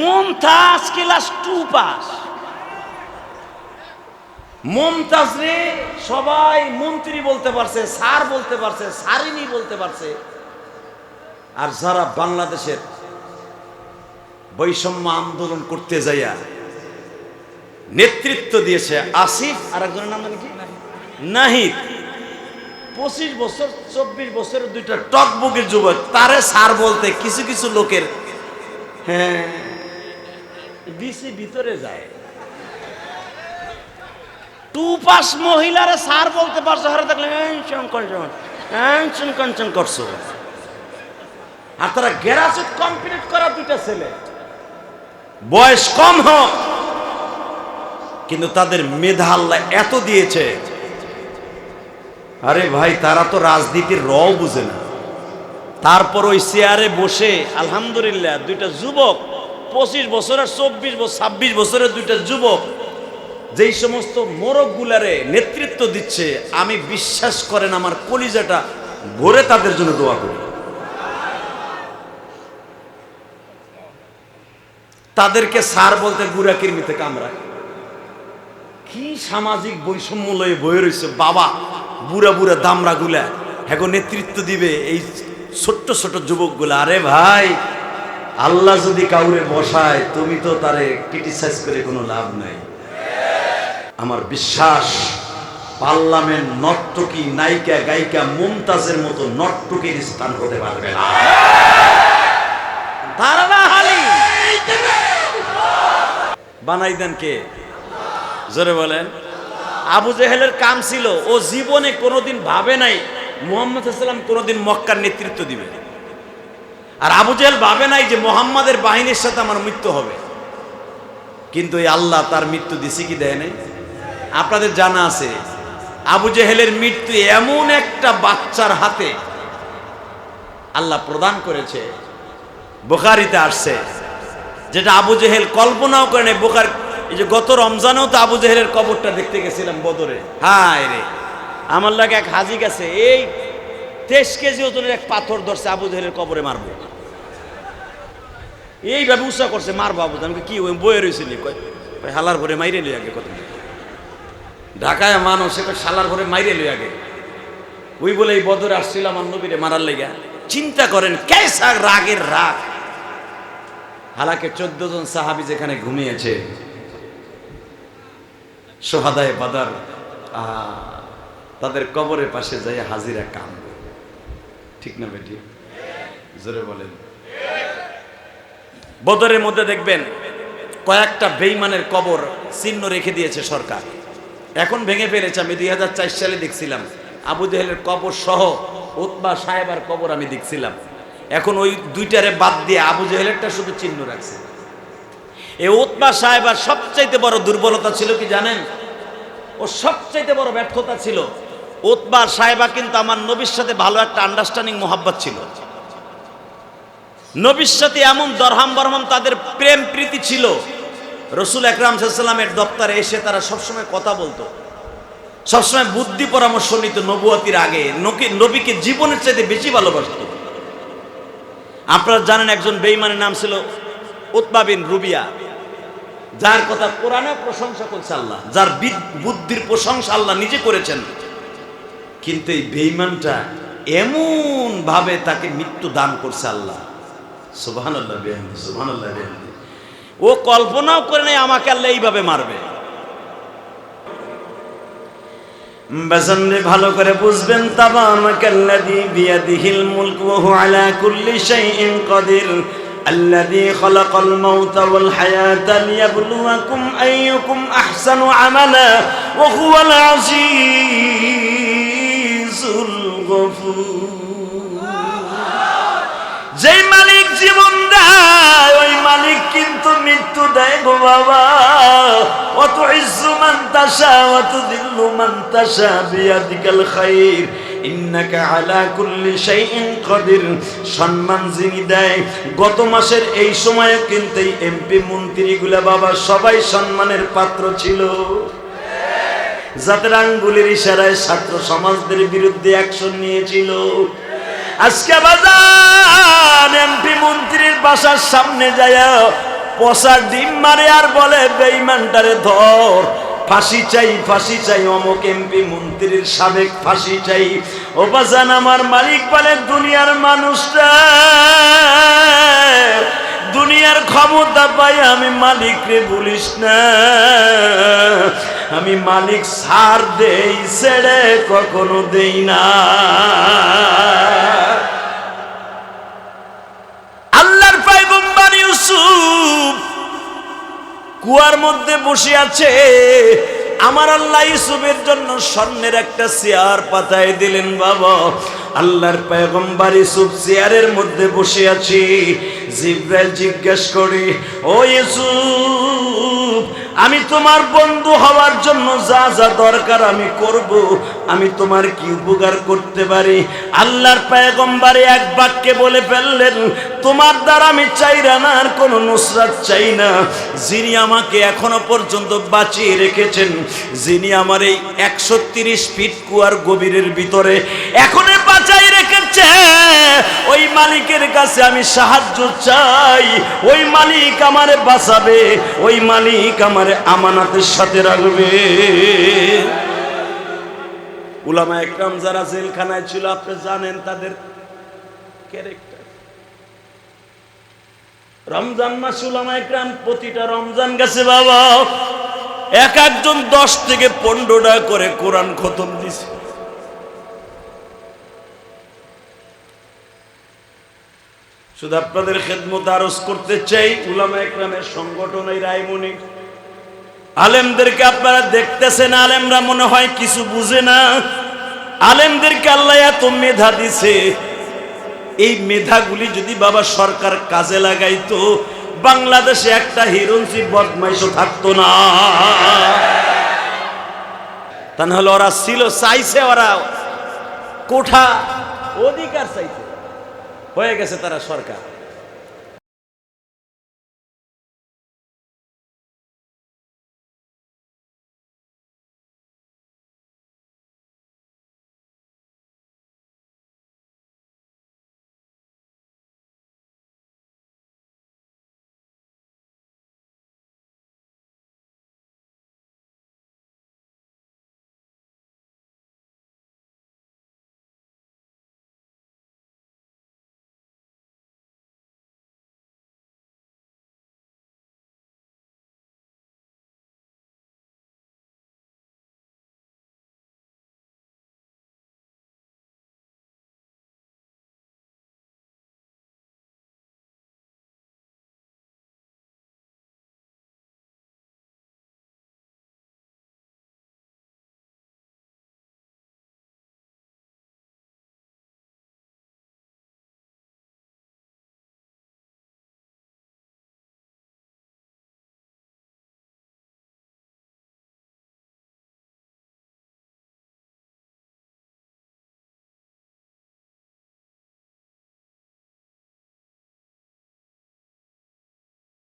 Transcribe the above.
Mumtaz class two pass Mumtaz রে সবাই মন্ত্রী বলতে পারছে, স্যার বলতে পারছে সারিনী বলতে পারছে। আর যারা বাংলাদেশের বৈষম্য আন্দোলন করতে যাইয়া নেতৃত্ব দিয়েছে, আসিফ আর একজনের নাম জানি কি? নাহিদ। পঁচিশ বছর, চব্বিশ বছরের দুইটা টক বুকের যুবক, তারে সার বলতে কিছু কিছু লোকের হ্যাঁ বিসি ভিতরে যায়। টু পাস মহিলারে বলতে পারছ, হারে দেখলে করছ। আর তারা কমপ্লিট করা দুইটা ছেলে। বয়স কম হোক কিন্তু তাদের মেধা আল্লাহ এত দিয়েছে। আরে ভাই, তারা তো রাজনীতির র বুঝে না। তারপর ওই চেয়ারে বসে, আলহামদুলিল্লাহ, দুইটা যুবক পঁচিশ বছর আর চব্বিশ বছর, ছাব্বিশ বছরের দুইটা যুবক যেই সমস্ত মোরগ গুলারে নেতৃত্ব দিচ্ছে, আমি বিশ্বাস করেন আমার কলিজাটা ভরে তাদের জন্য দোয়া করি। তাদেরকে সার বলতে গুড়া কিরমিতে কামড়ায় কি সামাজিক বৈষম্য লয়ে বয়ে রয়েছে বাবা, বুড়া বুড়া দামরা গুলা হ্যাঁ নেতৃত্ব দিবে এই ছোট্ট ছোট যুবকগুলা। আরে ভাই আল্লাহ যদি কাউরে বসায়, তুমি তো তারে ক্রিটিসাইজ করে কোনো লাভ নাই। আমার বিশ্বাস, পার্লামেন্ট নর্তকী নায়িকা, গায়িকা মুমতাজের মতো নর্তকীর স্থান হতে পারবে না। বানাই দেন কে? জোরে বলেন। আবু জেহেলের কাম ছিল, ও জীবনে কোনোদিন ভাবে নাই, মোহাম্মদ সাল্লাম কোনোদিন মক্কার নেতৃত্ব দিবে। আর আবু জেহেল ভাবে নাই যে মোহাম্মদের বাহিনীর সাথে আমার মৃত্যু হবে। কিন্তু এই আল্লাহ তার মৃত্যু দিছে কি দেয় নাই? আপনাদের জানা আছে, আবু জেহেলের মৃত্যু এমন একটা বাচ্চার হাতে আল্লাহ প্রদান করেছে, বোখারিতে আসছে, যেটা আবু জেহেল কল্পনাও করে নাই। বোখার এই যে গত রমজানেও তো আবু জেহেলের কবরটা দেখতে গেছিলাম বদরে। হায় রে, আমার লাগে এক হাজি গেছে, এই তেইশ কেজি ওজনের এক পাথর ধরছে আবু জেহেলের কবরে মারবো। এইভাবে উৎসাহ করছে, মারবো আবু আমি কি, ওই বয়ে রয়েছিলি কয় কয়, হালার ভরে মাইরে লই আগে কত ঢাকায় মানুষ কয় শালার ভরে মাইরে লই আগে। ওই বলে এই বদরে আসছিল আমার নবীরে মারার লেগা। চিন্তা করেন কেসা রাগের রাগ। হালাকে চোদ্দ জন সাহাবি যেখানে ঘুমিয়েছে, সোহাদায় বাদার তাদের কবরের পাশে যাই হাজিরা কাম ঠিক না বেটি জোরে বলেন। বদরের মধ্যে দেখবেন কয়েকটা বেইমানের কবর চিহ্ন রেখে দিয়েছে সরকার। এখন ভেঙে ফেলেছে, আমি দুই হাজার চার সালে দেখছিলাম। আবু জেহেলের কবর সহ উতবা সাহেবার কবর আমি দেখছিলাম। এখন ওই দুইটারে বাদ দিয়ে আবু জেহেলেরটা শুধু চিহ্ন রাখছে। এই উতবা সাহেবার সবচাইতে বড় দুর্বলতা ছিল কি জানেন? ও সবচাইতে বড় ব্যর্থতা ছিল উতবা সাহেবা কিন্তু আমার নবীর সাথে ভালো একটা আন্ডারস্ট্যান্ডিং মোহাব্বত ছিল। নবীর সাথে এমন দরহাম বরহাম তাদের প্রেম প্রীতি ছিল। রসুল একরাম সাল্লামের দপ্তরে এসে তারা সবসময় কথা বলতো। সবসময় বুদ্ধি পরামর্শ নিত নবুয়াতির আগে, নবীকে জীবনের চাইতে বেশি ভালোবাসত। আপনারা জানেন একজন বেইমানের নাম ছিল উৎপাবিন রুবিয়া। যার কথা কোরআনে প্রশংসা করছে আল্লাহ, যার বুদ্ধির প্রশংসা আল্লাহ নিজে করেছেন। কিন্তু এই বেইমানটা এমনভাবে তাকে মৃত্যু দান করছে আল্লাহ। সুবাহান আল্লাহ আল্লাহ ও কল্পনাও করে নাই আমাকে আল্লাহ এইভাবে মারবে। বেজন্যে ভালো করে বুঝবেন তাবামাকাল্লাযী বিয়াদিহিল মুলকু ওয়া হুয়া আলা কুল্লি শাইইন কাদির। আল্লাযী খালাকাল মাউতা ওয়াল হায়াতা লিয়াবলুয়াকুম আইয়ুকুম আহসানু আমালা ওয়া হুয়াল যেই মালিক জীবন দেয়, ওই মালিক কিন্তু মৃত্যু দেয় গো বাবা। অত মান তাশা অত দিল্লু মান তাশা বিয়াদিকাল খাইর। ইন্নাকা সম্মান যিনি দেয়, গত মাসের এই সময়ে কিন্তু এমপি মন্ত্রীগুলা বাবা সবাই সম্মানের পাত্র ছিল। যাদের আঙ্গুলের ইশারায় ছাত্র সমাজদের বিরুদ্ধে অ্যাকশন নিয়েছিল। আজকে বাজার এমপি মন্ত্রীর বাসার সামনে যায় পচা ডিম মারে আর বলে, বেইমানটারে ধর, ফাঁসি চাই ফাঁসি চাই। অমুক এমপি মন্ত্রীর সাবেক ফাঁসি চাই। ও বাজান, আমার মালিক বলে, দুনিয়ার মানুষটা দুনিয়ার ক্ষমতা পাই আমি মালিক রে বলিস না। আমি মালিক সার দেই, ছেড়ে কখনো দেই না। আল্লাহর পাইগম্বর ইউসুফ কুয়ার মধ্যে বসে আছে। আমার আল্লাহ ইউসুফের জন্য স্বর্ণের একটা চেয়ার পাতায় দিলেন, বাবা। আল্লাহর পয়গম্বর ইউসুফ চেয়ারের মধ্যে বসে আছি। জিব্রাইল জিজ্ঞেস করি, ও ইউসুফ তোমার বন্ধু হওয়ার জন্য যা যা দরকার আমি করব। আমি তোমার কি উপকার করতে পারি? আল্লাহর পয়গম্বরে এক বাক্যে বলে ফেললেন, তোমার দ্বারা আমি চাই না, আর কোনো নুসরাত চাই না। যিনি আমাকে এখনও পর্যন্ত বাঁচিয়ে রেখেছেন, যিনি আমার এই একশো তিরিশ ফিট কুয়ার গভীরের ভিতরে, এখনও বাঁচাই ওই মালিকের কাছে আমি সাহায্য চাই। ওই মালিক আমারে বাঁচাবে, ওই মালিক আমারে আমানাতের সাথে রাখবে। উলামা একরাম যারা জেলখানায় ছিল, আপনি জানেন তাদের ক্যারেক্টার রমজান মাস উলামা একরাম, প্রতিটা রমজান গেছে, বাবা। এক একজন দশ থেকে পনেরোটা করে কোরআন খতম দিছে। শুধু আপনাদের খেদমত আরজ করতে চাই, উলামা একরামের সংগঠন এই রায়মণি। আলেমদেরকে আপনারা দেখতেছেন, আলেমরা মনে হয় কিছু বুঝে না। আলেমদেরকে আল্লাহ এত মেধা দিছে। এই মেধাগুলি যদি বাবা সরকার কাজে লাগাইতো, বাংলাদেশে একটা হিরঞ্চি বদমাইশও থাকতো না। তা নাহলে ওরা ছিল, চাইছে ওরা কোঠা অধিকার চাইছে। হয়ে গেছে তারা সরকার।